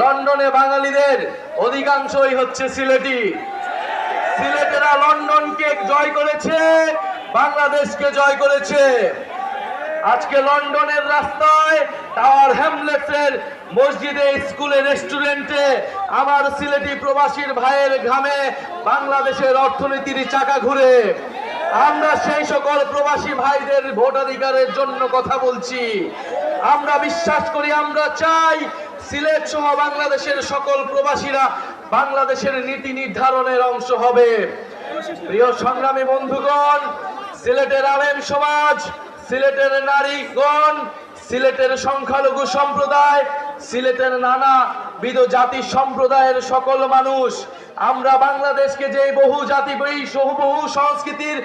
লন্ডনে বাঙালিদের অধিকাংশই হচ্ছে সিলেটি। সিলেটেরা লন্ডনকে জয় করেছে, বাংলাদেশকে জয় করেছে। আজকে লন্ডনের রাস্তায় টাওয়ার হ্যামলেটসের মসজিদে স্কুলে রেস্টুরেন্টে আমার সিলেটি প্রবাসীর ভাইয়ের ঘামে বাংলাদেশের অর্থনীতির চাকা ঘুরে। আমরা সেই সকল প্রবাসী ভাইদের ভোটাধিকারের জন্য কথা বলছি। আমরা বিশ্বাস করি, আমরা চাই সিলেট সহ বাংলাদেশের সকল প্রবাসীরা বাংলাদেশের নীতি নির্ধারণের অংশ হবে। প্রিয় সংগ্রামী বন্ধুগণ, সিলেটের আলেম সমাজ, সিলেটের নারীগণ, সিলেটের সংখ্যালঘু সম্প্রদায়, সিলেটের নানা বিধ জাতি সম্প্রদায়ের সকল মানুষ আমরা বাংলাদেশকে যে বহু জাতি বহু সংস্কৃতির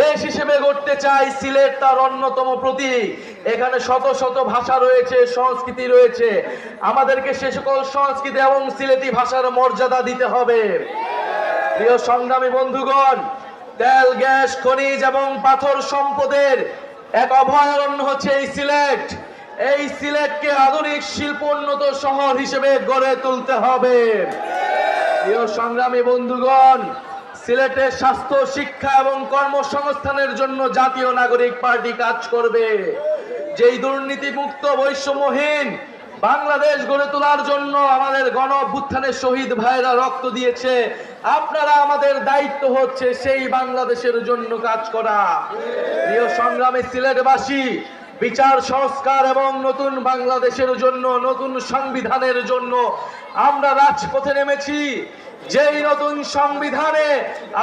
দেশ হিসেবে গড়তে চাই, সিলেট তার অন্যতম প্রতীক। এখানে শত শত ভাষা রয়েছে, সংস্কৃতি রয়েছে। আমাদেরকে সে সকল সংস্কৃতি এবং সিলেটি ভাষার মর্যাদা দিতে হবে। প্রিয় সংগ্রামী বন্ধুগণ, তেল, গ্যাস, খনিজ এবং পাথর সম্পদের এক অভয়ারণ্য হচ্ছে এই সিলেট। এই সিলেটকে আধুনিক শিল্পোন্নত শহর হিসেবে গড়ে তুলতে হবে। প্রিয় সংগ্রামী বন্ধুগণ সিলেটের স্বাস্থ্য, শিক্ষা এবং কর্মসংস্থানের জন্য জাতীয় নাগরিক পার্টি কাজ করবে। যেই দুর্নীতিমুক্ত বৈষম্যহীন বাংলাদেশ গড়ে তোলার জন্য আমাদের গণ শহীদ ভাইরা রক্ত দিয়েছে, আপনারা আমাদের দায়িত্ব হচ্ছে সেই বাংলাদেশের জন্য কাজ করা। প্রিয় সংগ্রামী সিলেটবাসী বিচার, সংস্কার এবং নতুন বাংলাদেশের জন্য, নতুন সংবিধানের জন্য আমরা রাজপথে নেমেছি। যেই নতুন সংবিধানে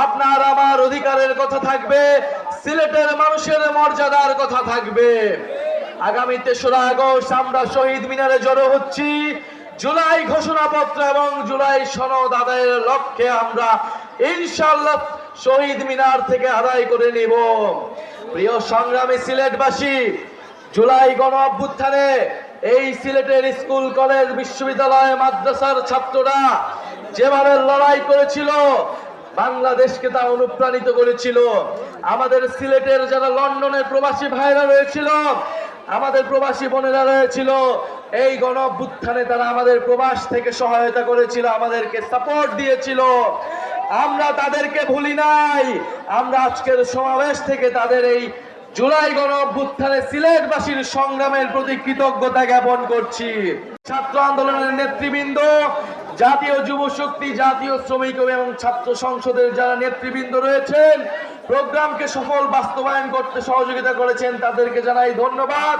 আপনার আমার অধিকারের কথা থাকবে, সিলেটের মানুষের মর্যাদার কথা থাকবে। আগামী তেসরা আগস্ট আমরা শহীদ মিনারে জড়ো হচ্ছি। জুলাই ঘোষণাপত্র এবং জুলাই সনদ আদায়ের লক্ষ্যে আমরা ইনশাল্লাহ শহীদ মিনার থেকে আদায় করে নিব। প্রিয় সংগ্রামী সিলেটবাসী জুলাই গণ অভ্যুত্থানে এই সিলেটের স্কুল, কলেজ, বিশ্ববিদ্যালয়, মাদ্রাসার ছাত্ররা যেভাবে লড়াই করেছিল, বাংলাদেশকে তা অনুপ্রাণিত করেছিল। আমাদের সিলেটের যারা লন্ডনের প্রবাসী ভাইরা রয়েছিল, আমাদের প্রবাসী বোনেরা রয়েছিল, এই গণ অভ্যুত্থানে তারা আমাদের প্রবাস থেকে সহায়তা করেছিল, আমাদেরকে সাপোর্ট দিয়েছিল। আমরা তাদেরকে ভুলি নাই। আমরা আজকের সমাবেশ থেকে তাদের এই জুলাই গণ অভ্যুত্থানে সিলেটবাসীর সংগ্রামের প্রতি কৃতজ্ঞতা জ্ঞাপন করছি। ছাত্র আন্দোলনের নেতৃবৃন্দ, জাতীয় যুব শক্তি, জাতীয় শ্রমিক এবং ছাত্র সংসদের যারা নেতৃবৃন্দ রয়েছেন, প্রোগ্রামকে সফল বাস্তবায়ন করতে সহযোগিতা করেছেন তাদেরকে জানাই ধন্যবাদ।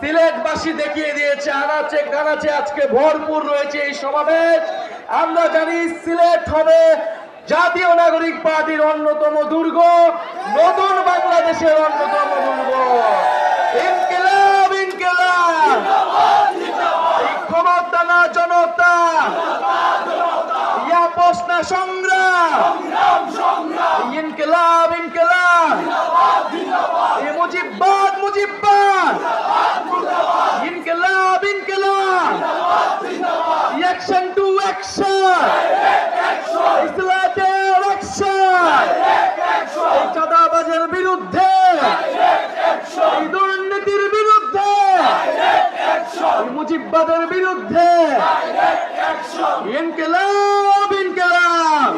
সিলেটবাসী দেখিয়ে দিয়েছে, আনাচে কানাচে আজকে ভরপুর রয়েছে এই সমাবেশ। আমরা জানি সিলেট হবে জাতীয় নাগরিক পার্টির অন্যতম দুর্গ। বাংলাদেশের অন্যতম ইনকিলাব ইনকিলাব। ক্ষমতা না জনতা। ইয়া প্রশ্ন সংগ্রাম। ইনকিলাব ইনকিলাব। মুজিববাদ মুজিববাদ। ফেসিবাদের বিরুদ্ধে। ইনকেলাব ইনকেলাব।